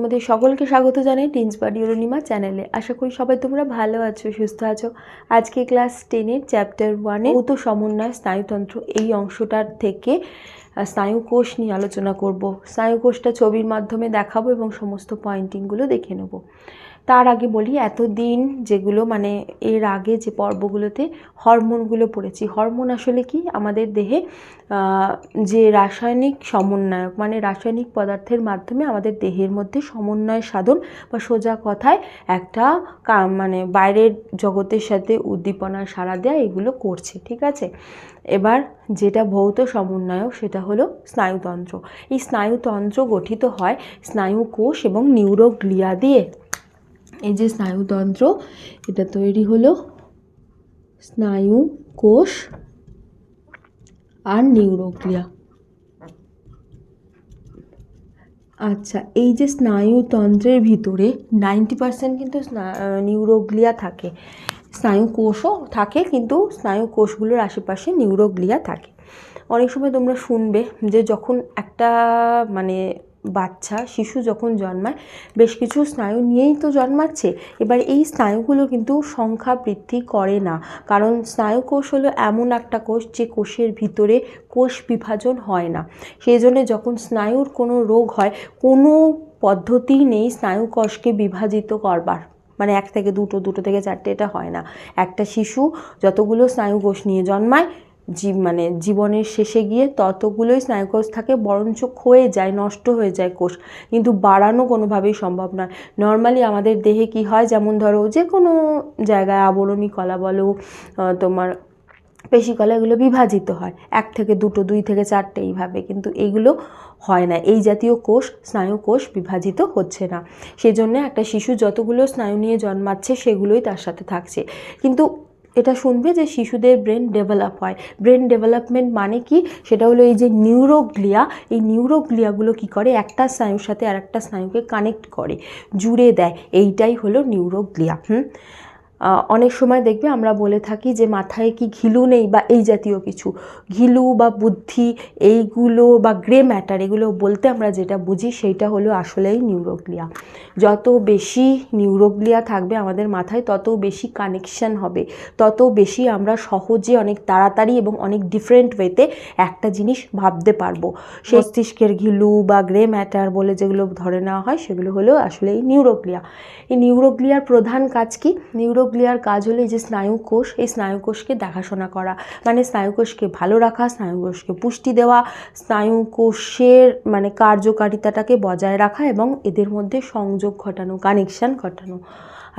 তোমাদের সকলকে স্বাগত জানাই টিন্স বাড়ি অরুণিমা চ্যানেলে। আশা করি সবাই তোমরা ভালো আছো সুস্থ আছো। আজকে ক্লাস টেনের চ্যাপ্টার ওয়ানে ভৌত সমন্বয় স্নায়ুতন্ত্র এই অংশটার থেকে স্নায়ুকোষ নিয়ে আলোচনা করব। স্নায়ুকোষটা ছবির মাধ্যমে দেখাবো এবং সমস্ত পয়েন্টিংগুলো দেখে নেব। তার আগে বলি, এতদিন যেগুলো মানে এর আগে যে পর্বগুলোতে হরমোনগুলো পড়েছি। হরমোন আসলে কি? আমাদের দেহে যে রাসায়নিক সমন্বয়ক মানে রাসায়নিক পদার্থের মাধ্যমে আমাদের দেহের মধ্যে সমন্বয় সাধন বা সোজা কথায় একটা মানে বাইরের জগতের সাথে উদ্দীপনার সাড়া দেয়া এগুলো করছে, ঠিক আছে? এবার যেটা ভৌত সমন্বয়ক সেটা হলো স্নায়ুতন্ত্র। এই স্নায়ুতন্ত্র গঠিত হয় স্নায়ুকোষ এবং নিউরোগ্লিয়া দিয়ে। এই যে স্নায়ুতন্ত্র, এটা তৈরি হলো স্নায়ু কোষ আর নিউরোগ্লিয়া আচ্ছা এই যে স্নায়ুতন্ত্রের ভিতরে নাইনটি পার্সেন্ট কিন্তু নিউরোগ্লিয়া থাকে। স্নায়ু কোষও থাকে, কিন্তু স্নায়ু কোষগুলোর আশেপাশে নিউরোগ্লিয়া থাকে। অনেক সময় তোমরা শুনবে যে যখন একটা মানে বাচ্চা, শিশু যখন জন্মায়, বেশ কিছু স্নায়ু নিয়েই তো জন্মাচ্ছে। এবার এই স্নায়ুগুলো কিন্তু সংখ্যা বৃদ্ধি করে না। কারণ স্নায়ু কোষ হলো এমন একটা কোষ যে কোষের ভিতরে কোষ বিভাজন হয় না। সেই জন্য যখন স্নায়ুর কোনো রোগ হয়, কোনো পদ্ধতি নেই স্নায়ু কোষকে বিভাজিত করবার। মানে এক থেকে দুটো দুটো থেকে চারটে এটা হয় না। একটা শিশু যতগুলো স্নায়ু কোষ নিয়ে জন্মায় জীব মানে জীবনের শেষে গিয়ে ততগুলোই স্নায়ুকোষ থাকে, বরঞ্চ ক্ষয়ে যায়, নষ্ট হয়ে যায় কোষ। কিন্তু বাড়ানো কোনোভাবেই সম্ভব নয়। নর্মালি আমাদের দেহে কি হয়, যেমন ধরো যে কোনো জায়গায় আবরণী কলা বলো তোমার পেশিকলা এগুলো বিভাজিত হয়। এক থেকে দুটো, দুই থেকে চারটে এইভাবে, কিন্তু এইগুলো হয় না। এই জাতীয় কোষ স্নায়ু কোষ বিভাজিত হচ্ছে না। সেই জন্য একটা শিশু যতগুলো স্নায়ু নিয়ে জন্মাচ্ছে, সেগুলোই তার সাথে থাকছে। কিন্তু এটা শুনবে যে শিশুদের ব্রেন ডেভেলপ হয়। ব্রেন ডেভেলপমেন্ট মানে কি? সেটা হলো এই যে নিউরোগ্লিয়া এই নিউরোগ্লিয়াগুলো কি করে? একটা স্নায়ুর সাথে আর একটা স্নায়ুকে কানেক্ট করে, জুড়ে দেয়। এইটাই হলো নিউরোগ্লিয়া হুম? অনেক সময় দেখবে আমরা বলে থাকি যে মাথায় কি ঘিলু নেই বা এই জাতীয় কিছু। ঘিলু বা বুদ্ধি, এইগুলো বা গ্রে ম্যাটার, এগুলো বলতে আমরা যেটা বুঝি সেইটা হলো আসলেই নিউরোগ্লিয়া। যত বেশি নিউরোগ্লিয়া থাকবে আমাদের মাথায়, তত বেশি কানেকশন হবে। তত বেশি আমরা সহজে অনেক তাড়াতাড়ি এবং অনেক ডিফারেন্ট ওয়েতে একটা জিনিস ভাবতে পারব। মস্তিষ্কের ঘিলু বা গ্রে ম্যাটার বলে যেগুলো ধরে নেওয়া হয়, সেগুলো হলো আসলে এই নিউরোগ্লিয়া। এই নিউরোগ্লিয়ার প্রধান কাজ কি? নিউরোগ্লিয়ার কাজ হলো যে স্নায়ুকোষ এই স্নায়ু কোষকে দেখাশোনা করা। মানে স্নায়ু কোষকে ভালো রাখা স্নায়ুকোষকে পুষ্টি দেওয়া, স্নায়ু কোষের মানে কার্যকারিতাটাকে বজায় রাখা এবং এদের মধ্যে সংযোগ ঘটানো কানেকশান ঘটানো।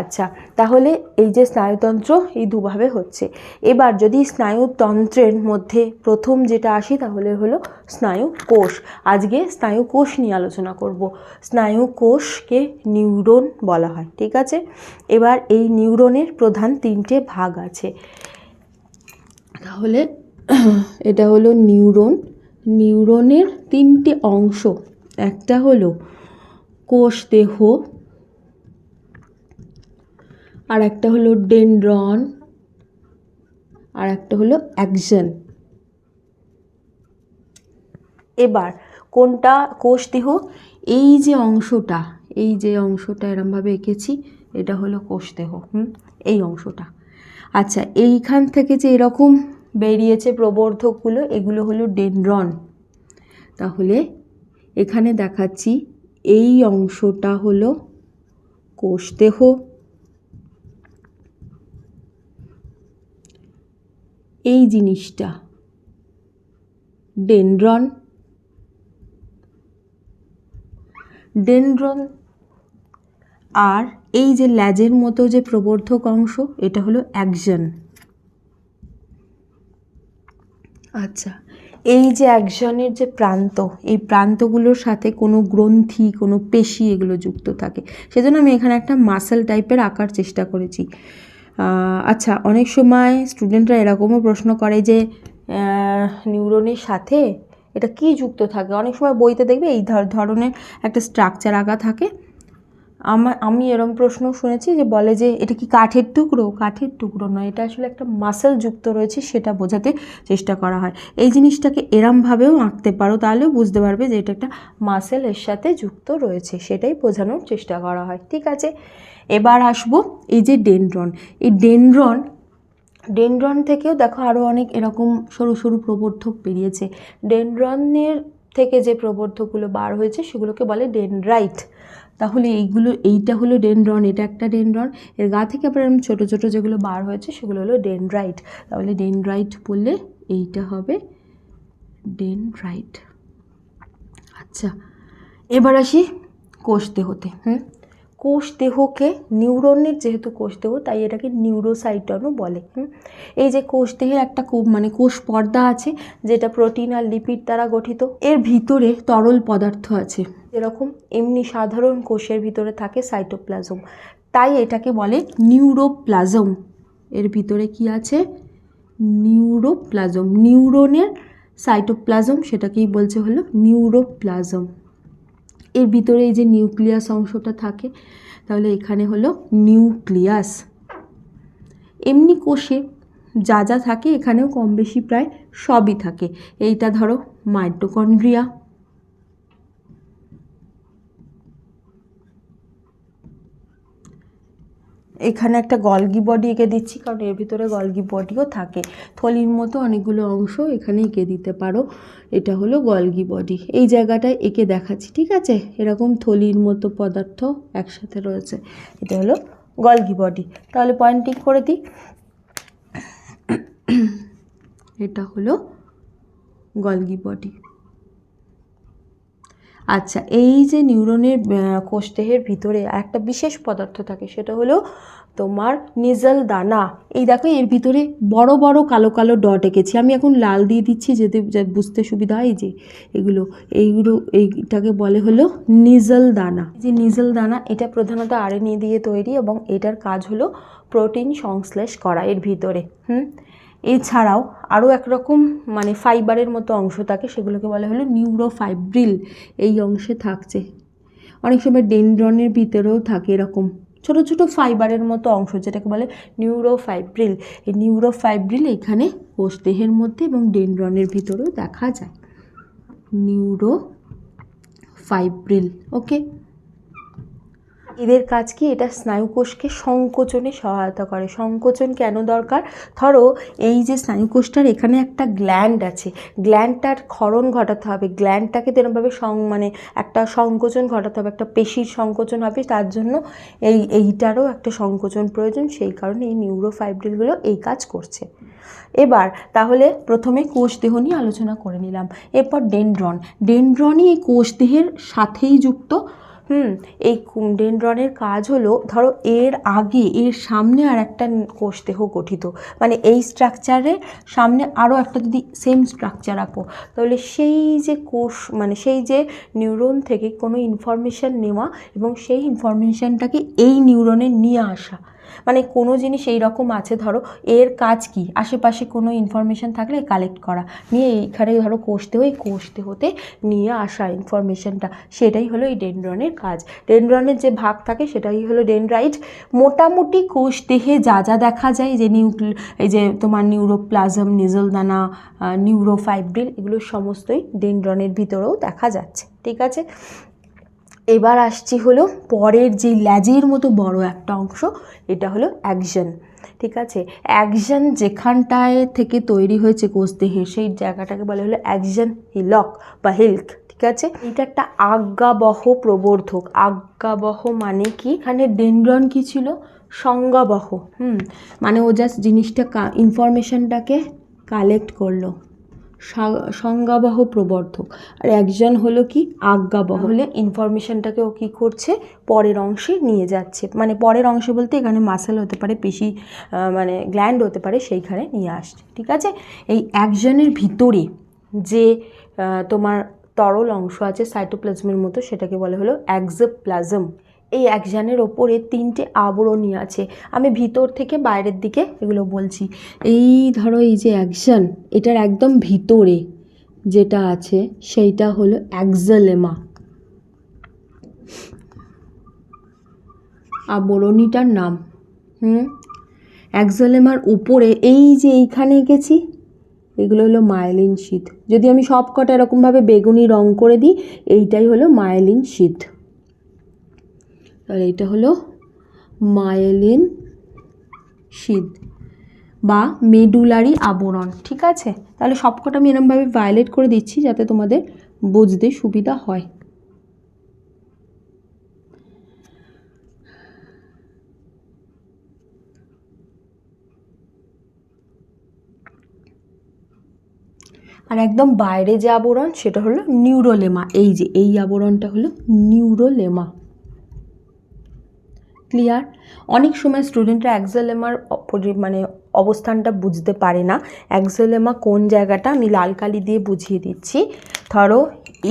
আচ্ছা তাহলে এই যে স্নায়ুতন্ত্র, এই দুভাবে হচ্ছে। এবার যদি স্নায়ুতন্ত্রের মধ্যে প্রথম যেটা আসি, তাহলে হলো স্নায়ু কোষ আজকে স্নায়ু কোষ নিয়ে আলোচনা করব। স্নায়ু কোষকে নিউরন বলা হয়, ঠিক আছে? এবার এই নিউরনের প্রধান তিনটে ভাগ আছে। তাহলে এটা হলো নিউরন। নিউরনের তিনটে অংশ, একটা হলো কোষ দেহ আর একটা হলো ডেনড্রন, আর একটা হলো অ্যাকশন। এবার কোনটা কোষ দেহ? এই যে অংশটা, এই যে অংশটা এরমভাবে এঁকেছি, এটা হলো কোষ দেহ, হুম? এই অংশটা। আচ্ছা এইখান থেকে যে এরকম বেরিয়েছে প্রবর্ধকগুলো, এগুলো হলো ডেনড্রন। তাহলে এখানে দেখাচ্ছি, এই অংশটা হলো কোষ দেহ এই জিনিসটা। ডেনড্রন। ডেনড্রন আর এই যে ল্যাজের মতো যে প্রবর্ধক অংশ, এটা হলো অ্যাকশন। আচ্ছা এই যে অ্যাকশনের যে প্রান্ত, এই প্রান্তগুলোর সাথে কোনো গ্রন্থি, কোনো পেশি এগুলো যুক্ত থাকে। সেজন্য আমি এখানে একটা মাসেল টাইপের আঁকার চেষ্টা করেছি। আচ্ছা অনেক সময় স্টুডেন্টরা এরকমও প্রশ্ন করে যে নিউরনের সাথে এটা কি যুক্ত থাকে? অনেক সময় বইতে দেখবে এই ধর- ধরনের একটা স্ট্রাকচার আঁকা থাকে। আমার আমি এরম প্রশ্ন শুনেছি যে বলে যে, এটা কি কাঠের টুকরো? কাঠের টুকরো নয়, এটা আসলে একটা মাসেল যুক্ত রয়েছে, সেটা বোঝাতে চেষ্টা করা হয়। এই জিনিসটাকে এরমভাবেও আঁকতে পারো, তাহলেও বুঝতে পারবে যে এটা একটা মাসেল এর সাথে যুক্ত রয়েছে, সেটাই বোঝানোর চেষ্টা করা হয়। ঠিক আছে? এবার আসব এই যে ডেনড্রন। এই ডেনড্রন ডেনড্রন থেকেও দেখো আরও অনেক এরকম সরু সরু প্রবর্ধক বেরিয়েছে। ডেনড্রনের থেকে যে প্রবর্ধকগুলো বার হয়েছে সেগুলোকে বলে ডেনড্রাইট। তাহলে এইগুলো, এইটা হলো ডেনড্রন, এটা একটা ডেনড্রন। এর গা থেকে আবার এরকম ছোটো ছোটো যেগুলো বার হয়েছে সেগুলো হলো ডেনড্রাইট। তাহলে ডেনড্রাইট বললে এইটা হবে ডেনড্রাইট। আচ্ছা এবার আসি কোষ দেহতে, হুম? কোষ দেহকে নিউরনের যেহেতু কোষ দেহ, তাই এটাকে নিউরোসাইটনও বলে এই যে কোষ দেহের একটা মানে কোষ পর্দা আছে, যেটা প্রোটিন আর লিপিড দ্বারা গঠিত, এর ভিতরে তরল পদার্থ আছে। এরকম এমনি সাধারণ কোষের ভিতরে থাকে সাইটোপ্লাজম, তাই এটাকে বলে নিউরোপ্লাজম। এর ভিতরে কি আছে? নিউরোপ্লাজম, নিউরনের সাইটোপ্লাজম, সেটাকেই বলছে হলো নিউরোপ্লাজম। এর ভিতরে এই যে নিউক্লিয়াস অংশটা থাকে, তাহলে এখানে হলো নিউক্লিয়াস। এমনি কোষে যা যা থাকে এখানেও কম বেশি প্রায় সবই থাকে। এইটা ধরো মাইটোকন্ড্রিয়া এখানে একটা গলগি বডি এঁকে দিচ্ছি, কারণ এর ভিতরে গলগি বডিও থাকে। থলির মতো অনেকগুলো অংশ এখানে এঁকে দিতে পারো। এটা হলো গলগি বডি এই জায়গাটায় এঁকে দেখাচ্ছি, ঠিক আছে? এরকম থলির মতো পদার্থ একসাথে রয়েছে। এটা হলো গলগি বডি তাহলে পয়েন্টিং করে দিই। এটা হলো গলগি বডি আচ্ছা এই যে নিউরনের কোষদেহের ভিতরে একটা বিশেষ পদার্থ থাকে, সেটা হলো তোমার নিজল দানা। এই দেখো, এর ভিতরে বড় বড় কালো কালো ডট এঁকেছি। আমি এখন লাল দিয়ে দিচ্ছি যাতে বুঝতে সুবিধা হয় যে এগুলো, এইগুলো, এইটাকে বলে হলো নিজল দানা। যে নিজল দানা, এটা প্রধানত আরএনএ দিয়ে তৈরি এবং এটার কাজ হলো প্রোটিন সংশ্লেষ করা এর ভিতরে। হুম? এছাড়াও আরও একরকম মানে ফাইবারের মতো অংশ থাকে, সেগুলোকে বলা হলো নিউরোফাইব্রিল। এই অংশে থাকছে। অনেক সময় ডেনড্রনের ভিতরেও থাকে এরকম। ছোট ছোট ফাইবারের মতো অংশ, যেটাকে বলে নিউরোফাইব্রিল। এই নিউরোফাইব্রিল এখানে কোষদেহের মধ্যে এবং ডেনড্রনের ভিতরেও দেখা যায়। Neurofibril okay? এদের কাজ কি? এটা স্নায়ুকোষকে সংকোচনে সহায়তা করে। সংকোচন কেন দরকার? ধরো, এই যে স্নায়ুকোষটার এখানে একটা গ্ল্যান্ড আছে। গ্ল্যান্ডটার ক্ষরণ ঘটাতে হবে। গ্ল্যান্ডটাকে তেরমভাবে সং মানে একটা সংকোচন ঘটাতে হবে। একটা পেশির সংকোচন হবে। তার জন্য এই, এইটারও একটা সংকোচন প্রয়োজন। সেই কারণে এই নিউরোফাইব্রিলগুলো এই কাজ করছে। এবার, তাহলে প্রথমে কোষদেহ নিয়ে আলোচনা করে নিলাম। এরপর ডেনড্রন ডেনড্রনই এই কোষদেহের সাথেই যুক্ত। হুম, এই ডেনড্রনের কাজ হলো, ধরো এর আগে, এর সামনে আর একটা কোষদেহ গঠিত। মানে এই স্ট্রাকচারে সামনে আরও একটা যদি সেম স্ট্রাকচার আঁকো, তাহলে সেই যে কোষ মানে সেই যে নিউরন থেকে কোনো ইনফরমেশান নেওয়া এবং সেই ইনফরমেশানটাকে এই নিউরনে নিয়ে আসা। মানে কোনো জিনিস এই রকম আছে, ধরো, এর কাজ কি? আশেপাশে কোনো ইনফরমেশান থাকলে কালেক্ট করা। নিয়ে এইখানে ধরো কোষ দেহ এই হতে নিয়ে আসা ইনফরমেশানটা সেটাই হলো এই ডেনড্রনের কাজ। ডেনড্রনের যে ভাগ থাকে, সেটাই হলো ডেনড্রাইট মোটামুটি কোষ দেহে যা যা দেখা যায়, যে নিউক্লি এই যে তোমার নিউরোপ্লাজম দানা নিউরোফাইব্রিল এগুলো সমস্তই ডেনড্রনের ভিতরেও দেখা যাচ্ছে। ঠিক আছে? এবার আসছি হলো পরের যে ল্যাজের মতো বড় একটা অংশ, এটা হলো অ্যাকশন। ঠিক আছে? অ্যাকশন যেখানটায় থেকে তৈরি হয়েছে কোষদেহের সেই জায়গাটাকে বলা হলো অ্যাকশন হিলক বা হিল্ক। ঠিক আছে? এটা একটা আজ্ঞাবহ প্রবর্ধক। আজ্ঞাবহ মানে কি? এখানে ডেনড্রন কি ছিল? সংজ্ঞাবহ। হুম? মানে ও জাস্ট জিনিসটা ইনফরমেশনটাকে কালেক্ট করল। সংজ্ঞাবহ প্রবর্ধক। আর একজন হলো কি? আজ্ঞাবহ। হলে ইনফরমেশনটাকে ও কী করছে? পরের অংশে নিয়ে যাচ্ছে। মানে পরের অংশে বলতে এখানে মাসেল হতে পারে, পেশি মানে গ্ল্যান্ড হতে পারে, সেইখানে নিয়ে আসছে। ঠিক আছে? এই একজনের ভিতরে যে তোমার তরল অংশ আছে সাইটোপ্লাজমের মতো, সেটাকে বলা হলো অ্যাক্সোপ্লাজম এই একজানের ওপরে তিনটে আবরণী আছে। আমি ভিতর থেকে বাইরের দিকে এগুলো বলছি। এই ধরো এই যে অ্যাকশন এটার একদম ভিতরে যেটা আছে, সেইটা হলো অ্যাক্সালেমা আবরণীটার নাম। হুম? অ্যাক্সোলেমার উপরে, এই যে এইখানে এঁকেছি এগুলো হলো মায়েলিন শীত। যদি আমি সব কটা এরকমভাবে বেগুনি রং করে দিই, এইটাই হলো মায়েলিন শীত। আর এইটা হলো মায়েলিন শীত বা মেডুলারি আবরণ, ঠিক আছে? তাহলে সবকটা আমি এরমভাবে ভায়োলেট করে দিচ্ছি যাতে তোমাদের বুঝতে সুবিধা হয়। আর একদম বাইরে যে আবরণ, সেটা হলো নিউরোলেমা এই যে, এই আবরণটা হলো নিউরোলেমা ক্লিয়ার অনেক সময় স্টুডেন্টরা অ্যাক্সোলেমার মানে অবস্থানটা বুঝতে পারে না। অ্যাক্সোলেমা কোন জায়গাটা আমি লাল কালি দিয়ে বুঝিয়ে দিচ্ছি। ধরো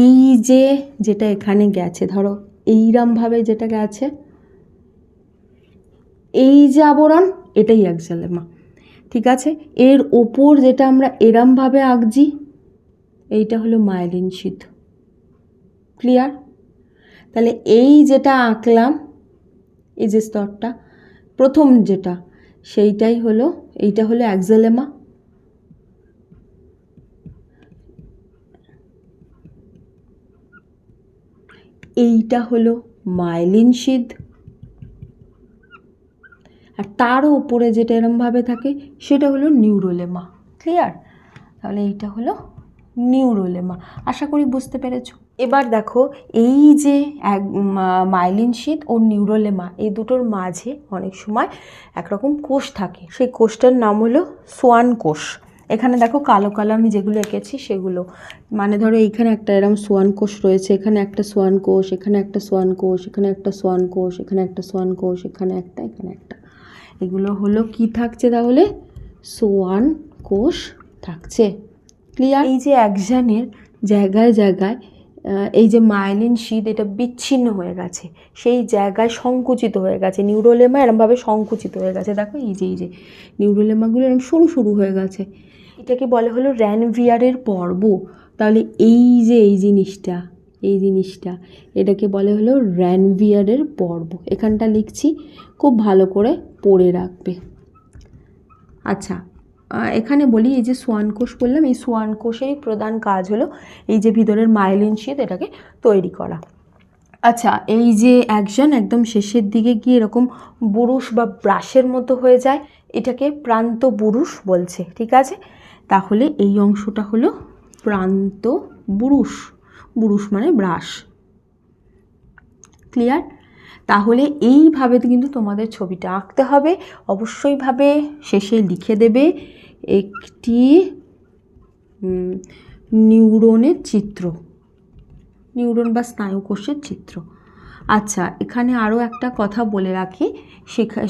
এই যে যেটা এখানে গেছে, ধরো এইরমভাবে যেটা গেছে, এই যে আবরণ, এটাই অ্যাক্সোলেমা ঠিক আছে? এর ওপর যেটা আমরা এরমভাবে আঁকছি, এইটা হলো মাইলিন শীত ক্লিয়ার তাহলে এই যেটা আঁকলাম এই যে স্তরটা, প্রথম যেটা, সেইটাই হলো, এইটা হলো অ্যাক্সেলেমা এইটা হলো মাইলিন শীত। আর তারও উপরে যেটা এরমভাবে থাকে, সেটা হলো নিউরোলেমা ক্লিয়ার তাহলে এইটা হলো নিউরোলেমা আশা করি বুঝতে পেরেছ। এবার দেখো, এই যে এক মাইলিন শীত ও নিউরোলেমা এই দুটোর মাঝে অনেক সময় একরকম কোষ থাকে। সেই কোষটার নাম হলো সোয়ান কোষ। এখানে দেখো কালো কালো আমি যেগুলো এঁকেছি সেগুলো। মানে ধরো এইখানে একটা এরকম সোয়ান কোষ রয়েছে, এখানে একটা সোয়ান কোষ, এখানে একটা সোয়ান কোষ, এখানে একটা সোয়ান কোষ, এখানে একটা সোয়ান কোষ, এখানে একটা এখানে একটা। এগুলো হলো কি থাকছে তাহলে? সোয়ান কোষ থাকছে। ক্লিয়ার এই যে একজনের জায়গায় জায়গায় এই যে মাইলিন শীত এটা বিচ্ছিন্ন হয়ে গেছে। সেই জায়গায় সংকুচিত হয়ে গেছে। নিউরোলেমা এরমভাবে সংকুচিত হয়ে গেছে। দেখো এই যে এই যে নিউরোলেমাগুলো এরম সরু সরু হয়ে গেছে। এটাকে বলে হলো র্যানভিয়ারের পর্ব। তাহলে এই যে, এই জিনিসটা এই জিনিসটা, এটাকে বলে হলো র্যানভিয়ারের পর্ব। এখানটা লিখছি, খুব ভালো করে পড়ে রাখবে। আচ্ছা এখানে বলি এই যে সোয়ান কোষ বললাম, এই সোয়ান কোষেরই প্রধান কাজ হলো এই যে ভিতরের মাইলিন শীত এটাকে তৈরি করা। আচ্ছা এই যে একজন একদম শেষের দিকে গিয়ে এরকম বুরুষ বা ব্রাশের মতো হয়ে যায়, এটাকে প্রান্ত বুরুষ বলছে, ঠিক আছে? তাহলে এই অংশটা হলো প্রান্ত বুরুষ বুরুষ মানে ব্রাশ। ক্লিয়ার? তাহলে এইভাবে কিন্তু তোমাদের ছবিটা আঁকতে হবে, অবশ্যইভাবে শেষে লিখে দেবে একটি নিউরনের চিত্র নিউরন বা স্নায়ুকোষের চিত্র আচ্ছা এখানে আরও একটা কথা বলে রাখি।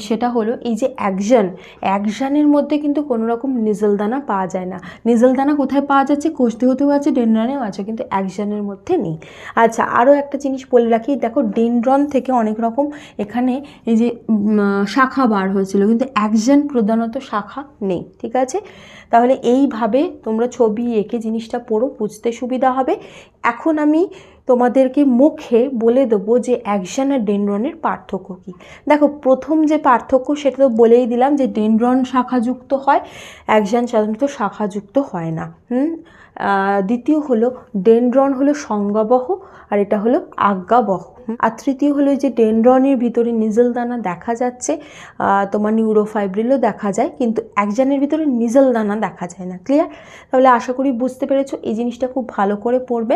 সেটা হলো এই যে অ্যাকশন অ্যাকশানের মধ্যে কিন্তু কোনো রকম নিজলদানা পাওয়া যায় না। নিজলদানা কোথায় পাওয়া যাচ্ছে? কোষদেহতেও আছে, ডেনড্রনেও আছে, কিন্তু অ্যাকশানের মধ্যে নেই। আচ্ছা আরও একটা জিনিস বলে রাখি, দেখো ডেনড্রন থেকে অনেক রকম এখানে এই যে শাখা বার হয়েছিল, কিন্তু অ্যাকশন প্রধানত শাখা নেই, ঠিক আছে? তাহলে এইভাবে তোমরা ছবি এঁকে জিনিসটা পড়ো, বুঝতে সুবিধা হবে। এখন আমি তোমাদেরকে মুখে বলে দেবো যে অ্যাকশন আর ডেনড্রনের পার্থক্য কী। দেখো, প্রথম যে পার্থক্য সেটা তো বলেই দিলাম যে ডেনড্রন শাখাযুক্ত হয়, অ্যাকশন সাধারণত শাখাযুক্ত হয় না। হুম? দ্বিতীয় হলো ডেনড্রন হলো সংজ্ঞাবহ আর এটা হলো আজ্ঞাবহ। আর তৃতীয় হলো যে ডেনড্রনের ভিতরে নিজেল দানা দেখা যাচ্ছে তোমার নিউরোফাইব্রিলও দেখা যায়, কিন্তু একজনের ভিতরে নিজেল দানা দেখা যায় না ক্লিয়ার তাহলে আশা করি বুঝতে পেরেছ, এই জিনিসটা খুব ভালো করে পড়বে।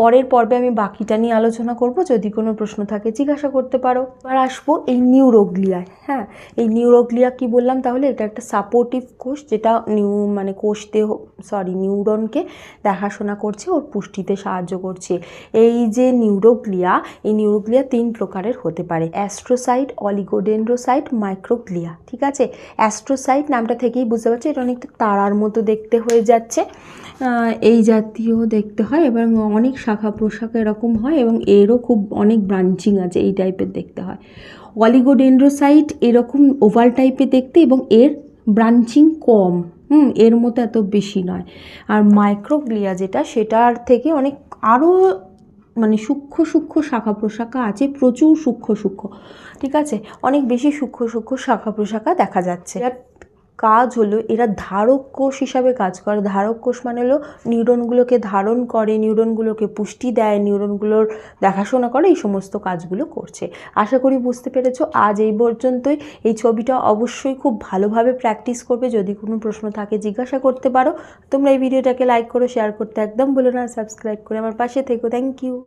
পরের পর্বে আমি বাকিটা নিয়ে আলোচনা করব, যদি কোনো প্রশ্ন থাকে জিজ্ঞাসা করতে পারো। এবার আসব এই নিউরোগ্লিয়ায় হ্যাঁ? এই নিউরোগ্লিয়া কি বললাম? তাহলে এটা একটা সাপোর্টিভ কোষ, যেটা নিউ মানে কোষ দেহ সরি নিউরনকে দেখাশোনা করছে, ওর পুষ্টিতে সাহায্য করছে। এই যে নিউরোগ্লিয়া, এই নিউরোগ্লিয়া তিন প্রকারের হতে পারে। অ্যাস্ট্রোসাইট, অলিগোডেন্ড্রোসাইট, মাইক্রোগ্লিয়া, ঠিক আছে? অ্যাস্ট্রোসাইট নামটা থেকেই বুঝতে পারছি, এটা অনেকটা তারার মতো দেখতে হয়ে যাচ্ছে। এই জাতীয় দেখতে হয় এবং অনেক শাখা প্রশাখা এরকম হয় এবং এরও খুব অনেক ব্রাঞ্চিং আছে এই টাইপের দেখতে হয়। অলিগোডেন্ড্রোসাইট এরকম ওভাল টাইপের দেখতে এবং এর ব্রাঞ্চিং কম। হুম, এর মতো এত বেশি নয়। আর মাইক্রোগ্লিয়া যেটা, সেটার থেকে অনেক আরও মানে সূক্ষ্ম সূক্ষ্ম শাখা প্রশাখা আছে, প্রচুর সূক্ষ্ম সূক্ষ্ম, ঠিক আছে? অনেক বেশি সূক্ষ্ম সূক্ষ্ম শাখা প্রশাখা দেখা যাচ্ছে। কাজ হলো এরা ধারক কোষ হিসাবে কাজ করে। ধারক কোষ মানে হলো নিউরনগুলোকে ধারণ করে, নিউরনগুলোকে পুষ্টি দেয়, নিউরনগুলোর দেখাশোনা করে, এই সমস্ত কাজগুলো করছে। আশা করি বুঝতে পেরেছ। আজ এই পর্যন্তই। এই ছবিটা অবশ্যই খুব ভালোভাবে প্র্যাকটিস করবে। যদি কোনো প্রশ্ন থাকে, জিজ্ঞাসা করতে পারো। তোমরা এই ভিডিওটাকে লাইক করো শেয়ার করতে একদম বলো না। সাবস্ক্রাইব করে আমার পাশে থেকো। Thank you